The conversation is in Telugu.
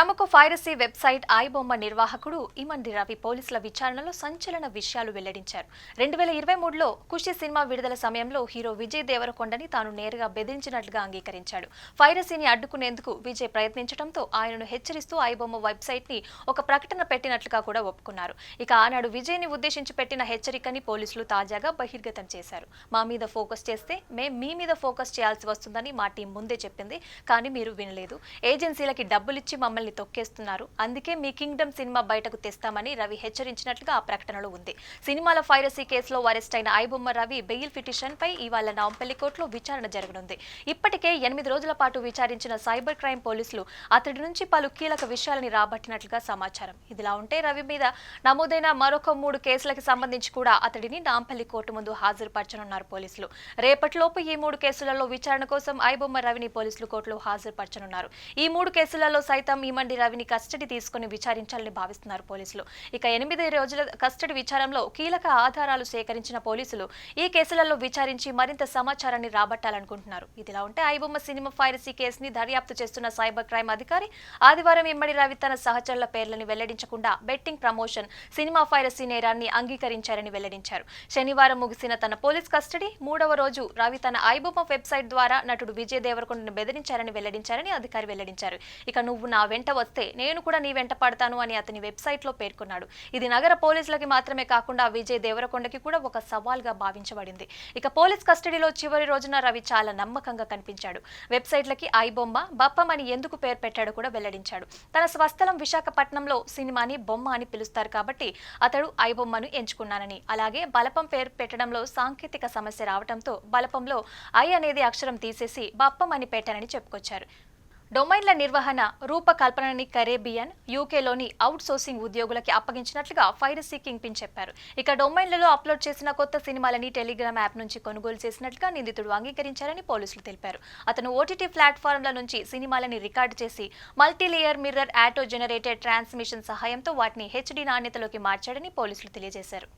ప్రముఖ పైరసీ వెబ్సైట్ ఐబొమ్మ నిర్వాహకుడు ఇమండి రవి పోలీసుల విచారణలో సంచలన విషయాలు వెల్లడించారు. రెండు వేల ఇరవై మూడులో ఖుషి సినిమా విడుదల సమయంలో హీరో విజయ్ దేవరకొండని తాను నేరుగా బెదిరించినట్లుగా అంగీకరించాడు. పైరసీని అడ్డుకునేందుకు విజయ్ ప్రయత్నించడంతో ఆయనను హెచ్చరిస్తూ ఐబొమ్మ వెబ్సైట్ని ఒక ప్రకటన పెట్టినట్లుగా కూడా ఒప్పుకున్నారు. ఇక ఆనాడు విజయ్ని ఉద్దేశించి పెట్టిన హెచ్చరికని పోలీసులు తాజాగా బహిర్గతం చేశారు. మా మీద ఫోకస్ చేస్తే మేం మీ మీద ఫోకస్ చేయాల్సి వస్తుందని మా టీం ముందే చెప్పింది కానీ మీరు వినలేదు. ఏజెన్సీలకి డబ్బులిచ్చి మమ్మల్ని తొక్కేస్తున్నారు. అందుకే మీ కింగ్డమ్ సినిమా బయటకు తెస్తామని రవి హెచ్చరించినట్లుగా ఆ ప్రకటనలో ఉంది. సినిమాల ఫైరసీ కేసులో అరెస్ట్ అయిన ఐబొమ్మ రవి బెయిల్ పిటిషన్ పై ఇవాళ నాంపల్లి కోర్టులో విచారణ జరగనుంది. ఇప్పటికే ఎనిమిది రోజుల పాటు విచారించిన సైబర్ క్రైమ్ పోలీసులు అతడి నుంచి పలు కీలక విషయాలని రాబట్టినట్లుగా సమాచారం. ఇదిలా ఉంటే రవి మీద నమోదైన మరొక మూడు కేసులకు సంబంధించి కూడా అతడిని నాంపల్లి కోర్టు ముందు హాజరుపరచనున్నారు పోలీసులు. రేపటిలోపు ఈ మూడు కేసులలో విచారణ కోసం ఐబొమ్మ రవిని పోలీసులు కోర్టులో హాజరుపరచనున్నారు. ఈ మూడు కేసులలో సైతం ఈమండి రవిని కస్టడీ తీసుకుని విచారించాలని భావిస్తున్నారు పోలీసులు. ఇక ఎనిమిది రోజుల కస్టడీ విచారంలో కీలక ఆధారాలు సేకరించిన పోలీసులు ఈ కేసులలో విచారించి మరింత సమాచారాన్ని రాబట్టాలనుకుంటున్నారు. ఇదిలా ఉంటే ఐబొమ్మ సినిమా ఫైరసీ కేసుని దర్యాప్తు చేస్తున్న సైబర్ క్రైమ్ అధికారి ఆదివారం ఇమ్మడి రవి తన సహచరుల పేర్లను వెల్లడించకుండా బెట్టింగ్ ప్రమోషన్ సినిమా ఫైరసీ నేరాన్ని అంగీకరించారని వెల్లడించారు. శనివారం ముగిసిన తన పోలీస్ కస్టడీ మూడవ రోజు రవి తన ఐబొమ్మ వెబ్సైట్ ద్వారా నటుడు విజయ్ దేవరకొండను బెదిరించారని వెల్లడించారని అధికారి వెల్లడించారు. ఇక నువ్వు నా వెంట వస్తే నేను కూడా నీ వెంట పడతాను అని అతని వెబ్సైట్లో పేర్కొన్నాడు. ఇది నగర పోలీసులకి మాత్రమే కాకుండా విజయ్ దేవరకొండకి కూడా ఒక సవాల్గా భావించబడింది. ఇక పోలీస్ కస్టడీలో చివరి రోజున రవి చాలా నమ్మకంగా కనిపించాడు. వెబ్సైట్లకి ఐబొమ్మ బప్పం అని ఎందుకు పేరు పెట్టాడో కూడా వెల్లడించాడు. తన స్వస్థలం విశాఖపట్నంలో సినిమాని బొమ్మ అని పిలుస్తారు కాబట్టి అతడు ఐబొమ్మను ఎంచుకున్నానని. అలాగే బలపం పేరు పెట్టడంలో సాంకేతిక సమస్య రావడంతో బలపంలో ఐ అనేది అక్షరం తీసేసి బప్పం అని పెట్టానని చెప్పుకొచ్చారు. డొమైన్ల నిర్వహణ రూపకల్పనని కరేబియన్ యూకేలోని అవుట్ సోర్సింగ్ ఉద్యోగులకి అప్పగించినట్లుగా ఫైరసీ కింగ్ పిన్ చెప్పారు. ఇక డొమైన్లలో అప్లోడ్ చేసిన కొత్త సినిమాలని టెలిగ్రామ్ యాప్ నుంచి కొనుగోలు చేసినట్లుగా నిందితుడు అంగీకరించారని పోలీసులు తెలిపారు. అతను ఓటీటీ ప్లాట్ఫారంల నుంచి సినిమాలని రికార్డు చేసి multilayer mirror auto generated transmission సహాయంతో వాటిని హెచ్డీ నాణ్యతలోకి మార్చాడని పోలీసులు తెలియజేశారు.